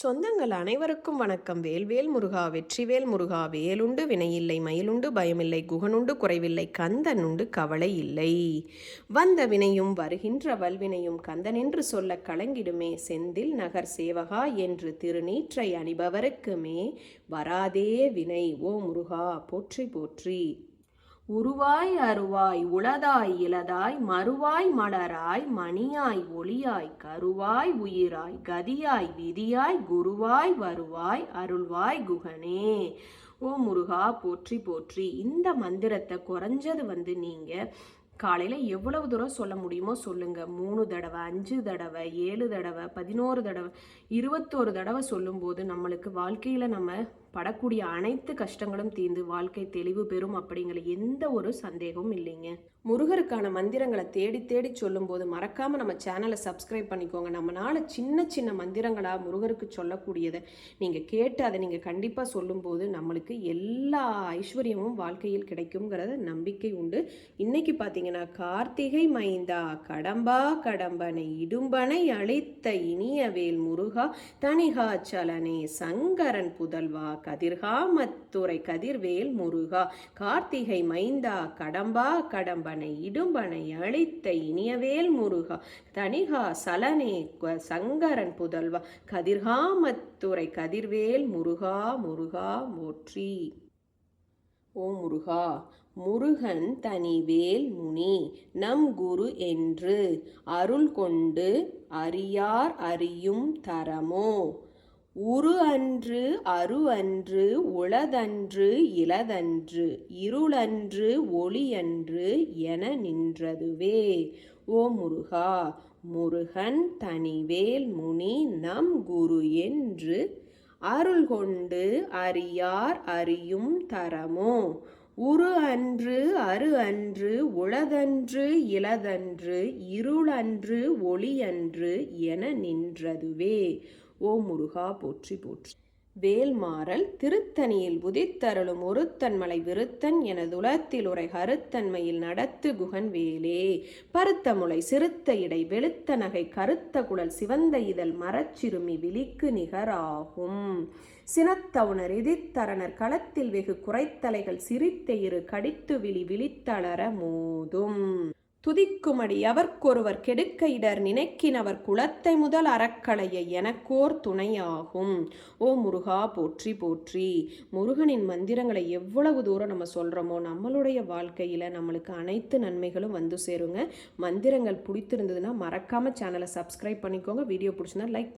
சொந்தங்கள் அனைவருக்கும் வணக்கம். வேல்வேல் முருகா வெற்றிவேல் முருகா வேலுண்டு வினையில்லை மயிலுண்டு பயமில்லை குகனுண்டு குறைவில்லை கந்தன் உண்டு கவலை இல்லை. வந்த வினையும் வருகின்ற வல்வினையும் கந்தனென்று சொல்ல கலங்கிடுமே. செந்தில் நகர் சேவகா என்று திருநீற்றை அணிபவருக்குமே வராதே வினை ஓ முருகா போற்றி போற்றி. உருவாய் அருவாய் உளதாய் இலதாய் மறுவாய் மலராய் மணியாய் ஒளியாய் கருவாய் உயிராய் கதியாய் விதியாய் குருவாய் வருவாய் அருள்வாய் குகனே. ஓ முருகா போற்றி போற்றி. இந்த மந்திரத்தை குறைஞ்சது வந்து நீங்கள் காலையில் எவ்வளவு தூரம் சொல்ல முடியுமோ சொல்லுங்கள் மூணு தடவை அஞ்சு தடவை ஏழு தடவை பதினோரு தடவை இருபத்தோரு தடவை சொல்லும்போது நம்மளுக்கு வாழ்க்கையில் நம்ம படக்கூடிய அனைத்து கஷ்டங்களும் தீர்ந்து வாழ்க்கை தெளிவு பெறும் அப்படிங்கிற எந்த ஒரு சந்தேகமும் இல்லைங்க. முருகருக்கான மந்திரங்களை தேடி தேடி சொல்லும்போது மறக்காமல் நம்ம சேனலை சப்ஸ்கிரைப் பண்ணிக்கோங்க. நம்மளால் சின்ன சின்ன மந்திரங்களாக முருகருக்கு சொல்லக்கூடியதை நீங்கள் கேட்டு அதை நீங்கள் கண்டிப்பாக சொல்லும்போது நம்மளுக்கு எல்லா ஐஸ்வர்யமும் வாழ்க்கையில் கிடைக்குங்கிறத நம்பிக்கை உண்டு. இன்றைக்கி பார்த்தீங்கன்னா கார்த்திகை மைந்தா கடம்பா கடம்பனை இடும்பனை அழைத்த இனியவேல் முருகா தனிகாச்சலனே சங்கரன் புதல்வா கதிர்காமத்துறை கதிர்வேல் முருகா கார்த்திகை மைந்தா கடம்பா கடம்பனை இடும்பனை அழித்த இனியவேல் முருகா தனிகா சலனே சங்கரன் புதல்வா கதிர்காமத்துறை கதிர்வேல் முருகா முருகா போற்றி. ஓ முருகா முருகன் தனிவேல் முனி நம் குரு என்று அருள் கொண்டு அறியார் அறியும் தரமோ? உரு அன்று அரு அன்று உளதன்று இளதன்று இருளன்று ஒளியன்று என நின்றதுவே. ஓ முருகா முருகன் தனிவேல் முனி நம் குரு என்று அருள் கொண்டு அறியார் அறியும் தரமோ? உரு அன்று அரு அன்று உளதன்று இளதன்று இருளன்று ஒளியன்று என நின்றதுவே. ஓ முருகா போற்றி போற்றி. வேல்மாறல் திருத்தணியில் உதித்தருளும் ஒருத்தன்மலை விருத்தன் எனதுலத்தில் உரை கருத்தன்மையில் நடத்து குகன் வேலே. பருத்த முளை சிறுத்த இடை வெளுத்த நகை கருத்த குழல் சிவந்த இதழ் மரச்சிறுமி விழிக்கு நிகராகும். சினத்தவுணர் எதிர்த்தரணர் களத்தில் வெகு குறைத்தலைகள் சிரித்த இரு கடித்து விழி விழித்தளர மோதும். துதிக்குமடி அவர்க்கொருவர் கெடுக்க இடர் நினைக்கினவர் குலத்தை முதல் அறக்கலைய எனக்கோர் துணையாகும். ஓ முருகா போற்றி போற்றி. முருகனின் மந்திரங்களை எவ்வளவு தூரம் நம்ம சொல்கிறோமோ நம்மளுடைய வாழ்க்கையில் நம்மளுக்கு அனைத்து நன்மைகளும் வந்து சேருங்க. மந்திரங்கள் பிடித்திருந்ததுன்னா மறக்காமல் சேனலை சப்ஸ்கிரைப் பண்ணிக்கோங்க. வீடியோ பிடிச்சிருந்தா லைக்